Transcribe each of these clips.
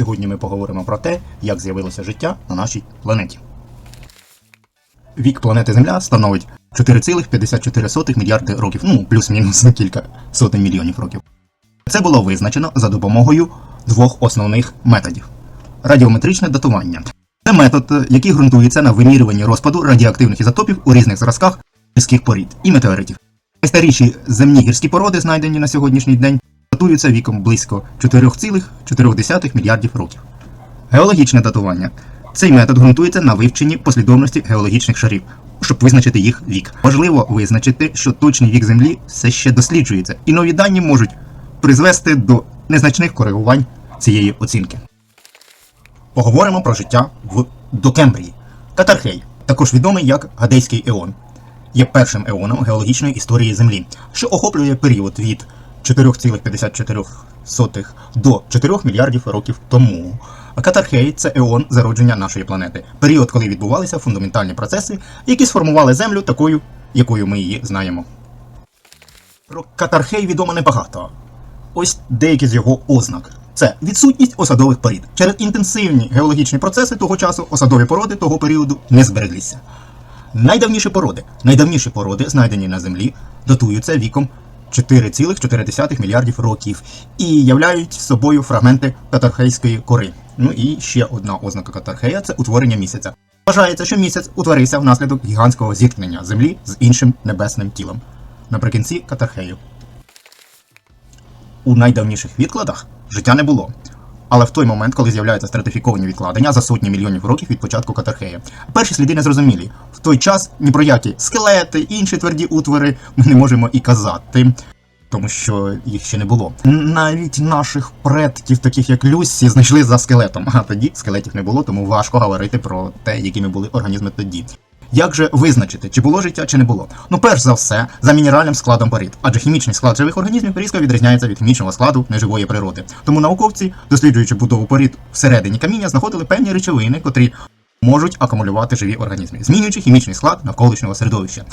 Сьогодні ми поговоримо про те, як з'явилося життя на нашій планеті. Вік планети Земля становить 4,54 мільярди років, ну плюс-мінус на кілька сотень мільйонів років. Це було визначено за допомогою двох основних методів: радіометричне датування. Це метод, який ґрунтується на вимірюванні розпаду радіоактивних ізотопів у різних зразках гірських порід і метеоритів. Найстаріші земні гірські породи, знайдені на сьогоднішній день, датуються віком близько 4,4 мільярдів років. Геологічне датування. Цей метод ґрунтується на вивченні послідовності геологічних шарів, щоб визначити їх вік. Важливо визначити, що точний вік Землі все ще досліджується, і нові дані можуть призвести до незначних коригувань цієї оцінки. Поговоримо про життя в Докембрії. Катархей, також відомий як Гадейський еон, є першим еоном геологічної історії Землі, що охоплює період від 4,54 до 4 мільярдів років тому. Катархей це еон зародження нашої планети, період, коли відбувалися фундаментальні процеси, які сформували Землю такою, якою ми її знаємо. Про Катархей відомо небагато. Ось деякі з його ознак. Це відсутність осадових порід. Через інтенсивні геологічні процеси того часу осадові породи того періоду не збереглися. Найдавніші породи, найдавніші породи, знайдені на землі, датуються віком 4,4 мільярдів років і являють собою фрагменти катархейської кори. Ну і ще одна ознака катархея це утворення місяця. Вважається, що місяць утворився внаслідок гігантського зіткнення Землі з іншим небесним тілом. Наприкінці катархею. У найдавніших відкладах життя не було. Але в той момент, коли з'являються стратифіковані відкладення за сотні мільйонів років від початку Катархея, перші сліди незрозумілі. В той час ні про які скелети, інші тверді утвори ми не можемо і казати, тому що їх ще не було. Навіть наших предків, таких як Люсі, знайшли за скелетом. А тоді скелетів не було, тому важко говорити про те, якими були організми тоді. Як же визначити, чи було життя, чи не було? Ну, перш за все, за мінеральним складом порід, адже хімічний склад живих організмів різко відрізняється від хімічного складу неживої природи. Тому науковці, досліджуючи будову порід всередині каміння, знаходили певні речовини, котрі можуть акумулювати живі організми, змінюючи хімічний склад навколишнього середовища.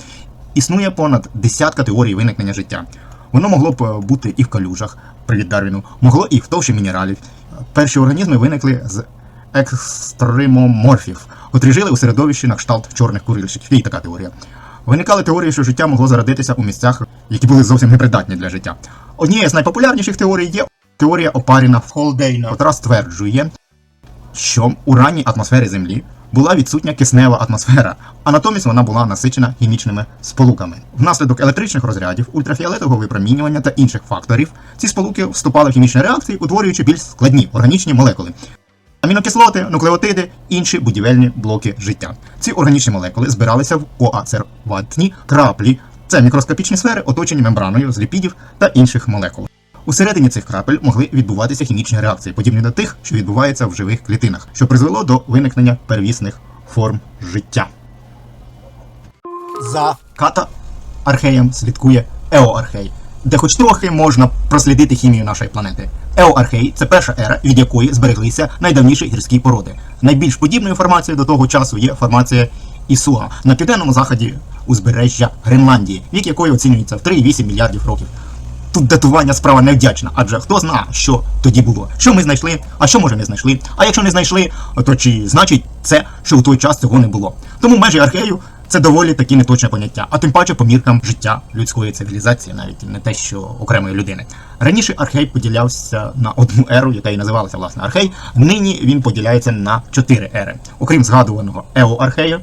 Існує понад десятка теорій виникнення життя. Воно могло б е, бути і в калюжах, привіт Дарвіну, могло і в товщі мінералів. Перші організми виникли з екстремоморфів, котрі жили у середовищі на кшталт чорних курильщиків. Є така теорія. Виникали теорії, що життя могло зародитися у місцях, які були зовсім непридатні для життя. Однією з найпопулярніших теорій є теорія Опаріна Холдейна, котра стверджує, що у ранній атмосфері Землі була відсутня киснева атмосфера, а натомість вона була насичена хімічними сполуками. Внаслідок електричних розрядів, ультрафіолетового випромінювання та інших факторів ці сполуки вступали в хімічні реакції, утворюючи більш складні органічні молекули. Амінокислоти, нуклеотиди, інші будівельні блоки життя. Ці органічні молекули збиралися в коацерватні краплі. Це мікроскопічні сфери, оточені мембраною з ліпідів та інших молекул. Усередині цих крапель могли відбуватися хімічні реакції, подібні до тих, що відбуваються в живих клітинах, що призвело до виникнення первісних форм життя. За ката археєм слідкує еоархей, де хоч трохи можна прослідити хімію нашої планети. Еоархей це перша ера, від якої збереглися найдавніші гірські породи. Найбільш подібною формацією до того часу є формація Ісуа на південному заході узбережжя Гренландії, вік якої оцінюється в 3,8 мільярдів років. Тут датування справа невдячна, адже хто зна, що тоді було, що ми знайшли, а що може не знайшли. А якщо не знайшли, то чи значить це, що у той час цього не було? Тому межі архею це доволі такі неточне поняття, а тим паче по міркам життя людської цивілізації, навіть не те, що окремої людини. Раніше архей поділявся на одну еру, яка і називалася власне архей. Нині він поділяється на чотири ери. Окрім згадуваного еоархею,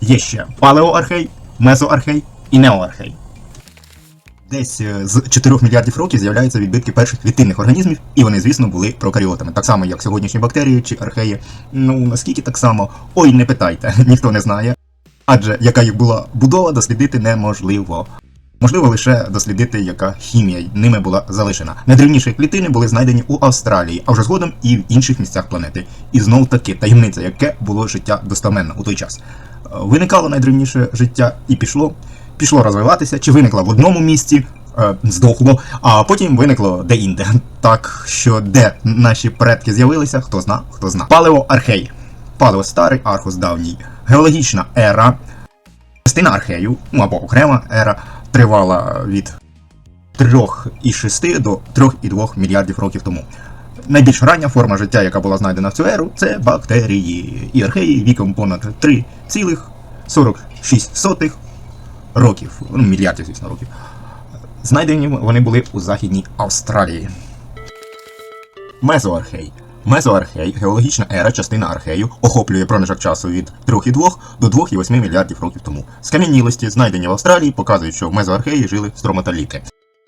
є ще палеоархей, мезоархей і неоархей. Десь е, з 4 мільярдів років з'являються відбитки перших клітинних організмів, і вони, звісно, були прокаріотами. Так само, як сьогоднішні бактерії чи археї. Ну наскільки так само? Ой, не питайте, ніхто не знає. Адже яка їх була будова, дослідити неможливо. Можливо лише дослідити, яка хімія ними була залишена. Найдрівніші клітини були знайдені у Австралії, а вже згодом і в інших місцях планети. І знов таки таємниця, яке було життя достаменно у той час. Е, Виникало найдрівніше життя і пішло, пішло розвиватися, чи виникло в одному місці, е, здохло, а потім виникло де-інде. Так що де наші предки з'явилися, хто зна, хто зна. Палеоархей. Палео старий, архус давній. Геологічна ера. Частина архею, ну або окрема ера, тривала від 3,6 до 3,2 мільярдів років тому. Найбільш рання форма життя, яка була знайдена в цю еру, це бактерії. І археї віком понад 3,46 років. Ну, мільярдів, звісно, років. Знайдені вони були у Західній Австралії. Мезоархей. Мезоархей, геологічна ера, частина архею, охоплює проміжок часу від 3,2 до 2,8 мільярдів років тому. Скам'янілості, знайдені в Австралії, показують, що в мезоархеї жили строматоліти.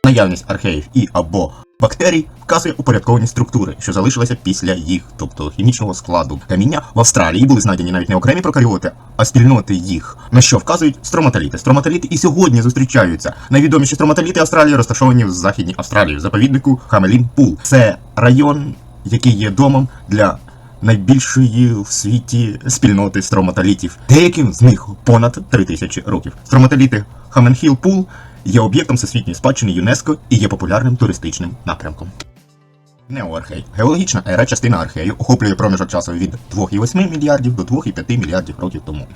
Наявність археїв і або бактерій вказує упорядковані структури, що залишилися після їх, тобто хімічного складу каміння. В Австралії були знайдені навіть не окремі прокаріоти, а спільноти їх, на що вказують строматоліти. Строматоліти і сьогодні зустрічаються. Найвідоміші строматоліти Австралії розташовані в Західній Австралії, в заповіднику Хамелін Пул. Це район, який є домом для найбільшої в світі спільноти строматолітів. Деяким з них понад 3000 років. Строматоліти Хаменхіл Пул є об'єктом всесвітньої спадщини ЮНЕСКО і є популярним туристичним напрямком. Неоархей. Геологічна ера, частина архею, охоплює проміжок часу від 2,8 мільярдів до 2,5 мільярдів років тому.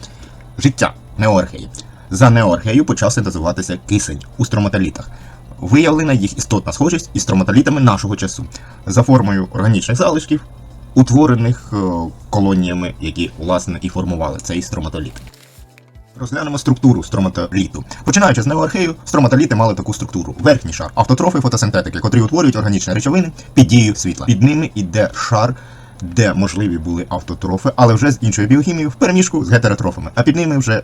Життя неоархеї. За неоархею почав синтезуватися кисень у строматолітах. Виявлена їх істотна схожість із строматолітами нашого часу за формою органічних залишків, утворених е, колоніями, які власне і формували цей строматоліт. Розглянемо структуру строматоліту. Починаючи з неоархею, строматоліти мали таку структуру: верхній шар автотрофи фотосинтетики, котрі утворюють органічні речовини під дією світла. Під ними йде шар, де можливі були автотрофи, але вже з іншою біохімією в переміжку з гетеротрофами, а під ними вже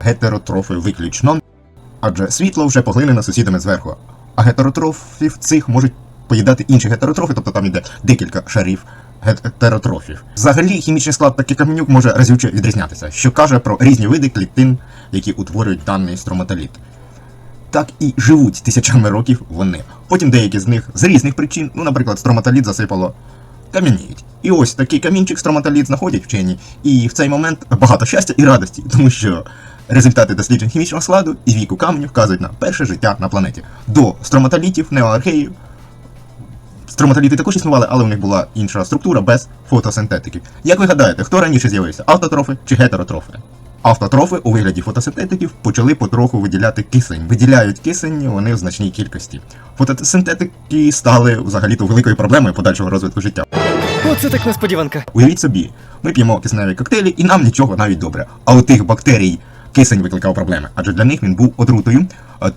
гетеротрофи виключно, адже світло вже поглинено сусідами зверху. А гетеротрофів цих можуть поїдати інші гетеротрофи, тобто там йде декілька шарів гетеротрофів. Взагалі, хімічний склад таких каменюк може разюче відрізнятися, що каже про різні види клітин, які утворюють даний строматоліт. Так і живуть тисячами років вони. Потім деякі з них з різних причин, ну, наприклад, строматоліт засипало, кам'яніють. І ось такий камінчик строматоліт знаходять вчені, і в цей момент багато щастя і радості, тому що результати досліджень хімічного складу і віку каменю вказують на перше життя на планеті. До строматолітів, неоархеїв, Строматоліти також існували, але у них була інша структура без фотосинтетики. Як ви гадаєте, хто раніше з'явився? Автотрофи чи гетеротрофи? Автотрофи у вигляді фотосинтетиків почали потроху виділяти кисень. Виділяють кисень вони в значній кількості. Фотосинтетики стали взагалі-то великою проблемою подальшого розвитку життя. Оце так несподіванка. Уявіть собі, ми п'ємо кисневі коктейлі і нам нічого навіть добре. А у тих бактерій кисень викликав проблеми, адже для них він був отрутою,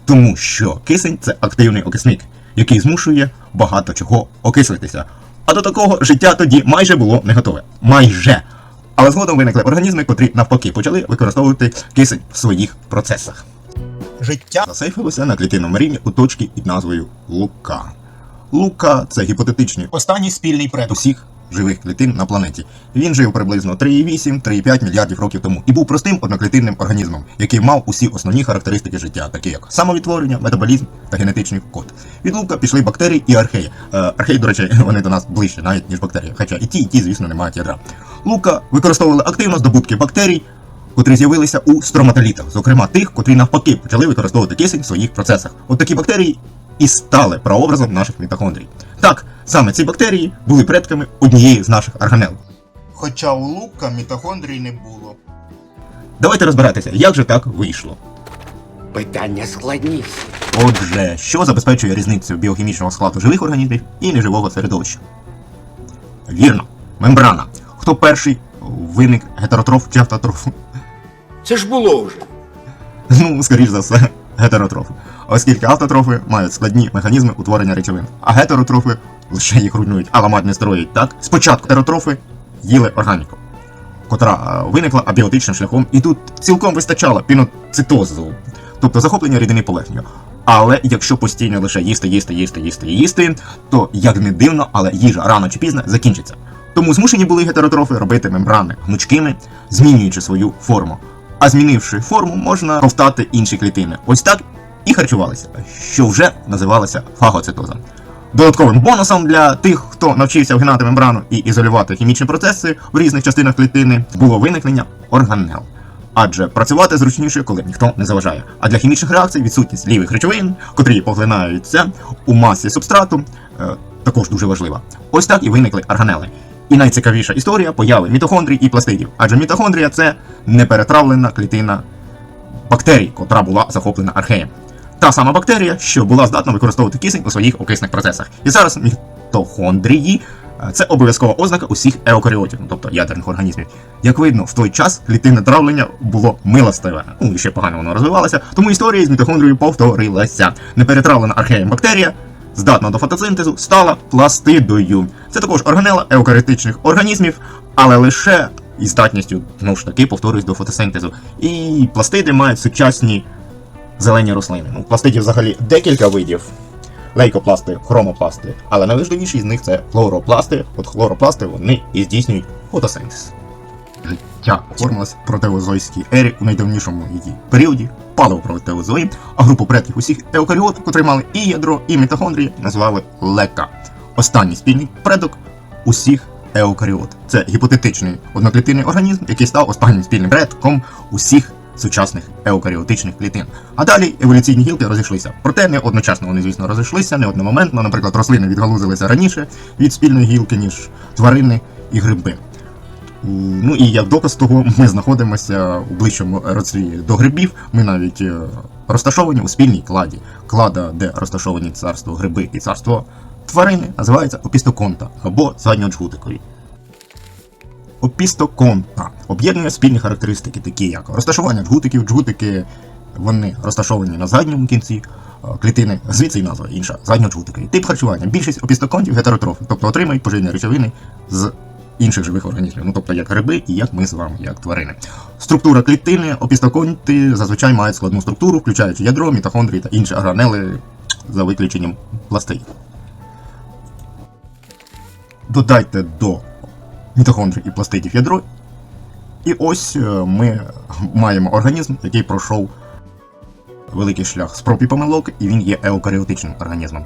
тому що кисень це активний окисник, який змушує багато чого окислитися. А до такого життя тоді майже було не готове. Майже. Але згодом виникли організми, котрі навпаки почали використовувати кисень в своїх процесах. Життя засейфилося на клітинному рівні у точці під назвою Лука. Лука це гіпотетичний останній спільний предок усіх живих клітин на планеті. Він жив приблизно 3,8-3,5 мільярдів років тому і був простим одноклітинним організмом, який мав усі основні характеристики життя, такі як самовідтворення, метаболізм та генетичний код. Від лука пішли бактерії і археї. Е, археї, до речі, вони до нас ближче, навіть ніж бактерії. Хоча і ті, і ті, звісно, не мають ядра. Лука використовували активно здобутки бактерій, котрі з'явилися у строматолітах, зокрема тих, котрі навпаки почали використовувати кисень в своїх процесах. От такі бактерії і стали прообразом наших мітохондрій. Так, саме ці бактерії були предками однієї з наших органел. Хоча у лука мітохондрій не було. Давайте розбиратися, як же так вийшло. Питання складніші. Отже, що забезпечує різницю біохімічного складу живих організмів і неживого середовища? Вірно, мембрана. Хто перший виник гетеротроф чи автотроф? Це ж було вже. Ну, скоріш за все, гетеротрофи. Оскільки автотрофи мають складні механізми утворення речовин, а гетеротрофи лише їх руйнують, а ламать не строїть, так? Спочатку гетеротрофи їли органіку, котра е, виникла абіотичним шляхом, і тут цілком вистачало піноцитозу, тобто захоплення рідини поверхнею. Але якщо постійно лише їсти, їсти, їсти, їсти їсти, то як не дивно, але їжа рано чи пізно закінчиться. Тому змушені були гетеротрофи робити мембрани гнучкими, змінюючи свою форму. А змінивши форму, можна ковтати інші клітини. Ось так і харчувалися, що вже називалося фагоцитозом. Додатковим бонусом для тих, хто навчився вгинати мембрану і ізолювати хімічні процеси в різних частинах клітини, було виникнення органел. Адже працювати зручніше, коли ніхто не заважає. А для хімічних реакцій відсутність лівих речовин, котрі поглинаються у масі субстрату, е, також дуже важлива. Ось так і виникли органели. І найцікавіша історія появи мітохондрій і пластидів. Адже мітохондрія це неперетравлена клітина бактерій, котра була захоплена археєм. Та сама бактерія, що була здатна використовувати кисень у своїх окисних процесах. І зараз мітохондрії Е, Це обов'язкова ознака усіх еукаріотів, ну, тобто ядерних організмів. Як видно, в той час клітинне травлення було милостиве. Ну і ще погано воно розвивалося, тому історія з мітохондрією повторилася. Неперетравлена археєм бактерія, здатна до фотосинтезу, стала пластидою. Це також органела еукаріотичних організмів, але лише із здатністю, знову ж таки, повторюсь, до фотосинтезу. І пластиди мають сучасні зелені рослини. Ну, пластидів взагалі декілька видів. Лейкопласти, хромопласти, але найважливіші з них це хлоропласти. От хлоропласти вони і здійснюють фотосинтез. Життя оформилось в протеозойській ері у найдавнішому її періоді, палеопротеозої, а групу предків усіх еукаріот, котрі мали і ядро, і мітохондрії, називали лека. Останній спільний предок усіх еукаріот. Це гіпотетичний одноклітинний організм, який став останнім спільним предком усіх сучасних еукаріотичних клітин. А далі еволюційні гілки розійшлися. Проте не одночасно вони, звісно, розійшлися, не одномоментно. Наприклад, рослини відгалузилися раніше від спільної гілки, ніж тварини і гриби. Ну і як доказ того, ми знаходимося у ближчому родстві до грибів. Ми навіть е, розташовані у спільній кладі. Клада, де розташовані царство гриби і царство тварини, називається опістоконта або задньоджгутикові. Опістоконта об'єднує спільні характеристики, такі як розташування джгутиків. Джгутики вони розташовані на задньому кінці е, клітини, звідси й назва інша задньоджгутики. Тип харчування. Більшість опістоконтів гетеротрофи, тобто отримують поживні речовини з інших живих організмів, ну тобто як гриби і як ми з вами, як тварини. Структура клітини, опістоконти зазвичай мають складну структуру, включаючи ядро, мітохондрії та інші органели за виключенням пластей. Додайте до мітохондрій і пластидів ядро. І ось е, ми маємо організм, який пройшов великий шлях спроб і помилок, і він є еукаріотичним організмом.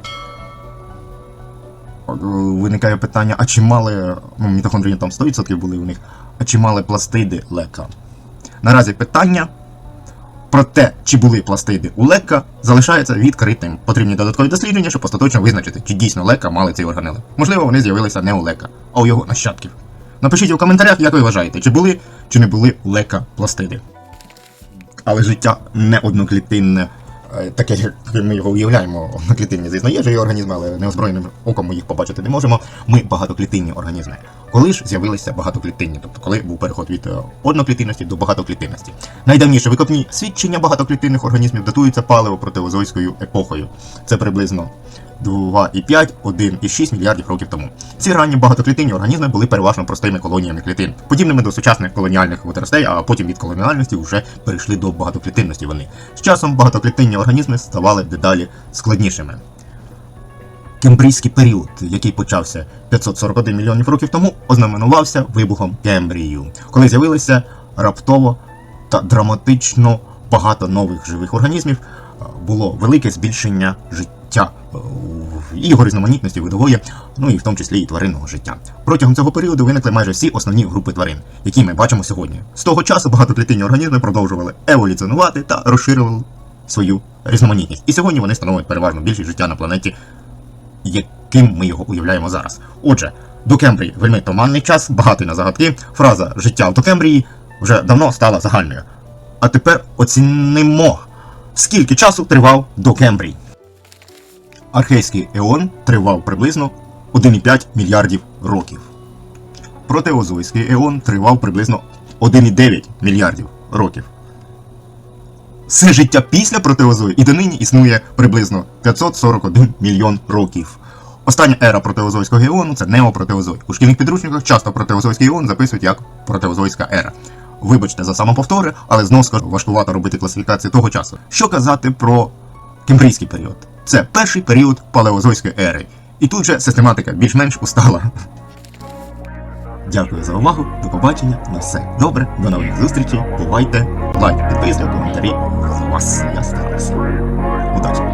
Виникає питання, а чи мали, ну, мітохондрії там 100% були у них, а чи мали пластиди лека? Наразі питання про те, чи були пластиди у лека, залишається відкритим. Потрібні додаткові дослідження, щоб остаточно визначити, чи дійсно лека мали ці органели. Можливо, вони з'явилися не у лека, а у його нащадків. Напишіть у коментарях, як ви вважаєте, чи були, чи не були у лека пластиди. Але життя не одноклітинне, таке, як ми його уявляємо, одноклітинні, звісно, є живі організми, але неозброєним оком ми їх побачити не можемо. Ми багатоклітинні організми. Коли ж з'явилися багатоклітинні, тобто коли був переход від е, одноклітинності до багатоклітинності. Найдавніші викопні свідчення багатоклітинних організмів датуються паливо-протеозойською епохою. Це приблизно 2,5-1,6 мільярдів років тому. Ці ранні багатоклітинні організми були переважно простими колоніями клітин, подібними до сучасних колоніальних водоростей, а потім від колоніальності вже перейшли до багатоклітинності вони. З часом багатоклітинні організми ставали дедалі складнішими. Кембрійський період, який почався 541 мільйонів років тому, ознаменувався вибухом Кембрію, коли з'явилися раптово та драматично багато нових живих організмів, е, було велике збільшення життя е, і його різноманітності видової, ну і в тому числі і тваринного життя. Протягом цього періоду виникли майже всі основні групи тварин, які ми бачимо сьогодні. З того часу багатоклітинні організми продовжували еволюціонувати та розширювали свою різноманітність. І сьогодні вони становлять переважно більшість життя на планеті яким ми його уявляємо зараз. Отже, до Кембрії вельми туманний час, багатий на загадки. Фраза життя в Докембрії вже давно стала загальною. А тепер оцінимо, скільки часу тривав Докембрій. Архейський еон тривав приблизно 1,5 мільярдів років. Протеозойський еон тривав приблизно 1,9 мільярдів років. Все життя після протеозою і донині існує приблизно 541 мільйон років. Остання ера протеозойського геону це неопротеозой. У шкільних підручниках часто протеозойський геон записують як протеозойська ера. Вибачте за самоповтори, але знову скажу, важкувато робити класифікацію того часу. Що казати про кембрійський період? Це перший період палеозойської ери. І тут же систематика більш-менш устала. Дякую за увагу, до побачення, на все добре, до нових зустрічей, бувайте, лайк, підписка, коментарі. За вас я старався. Удачі!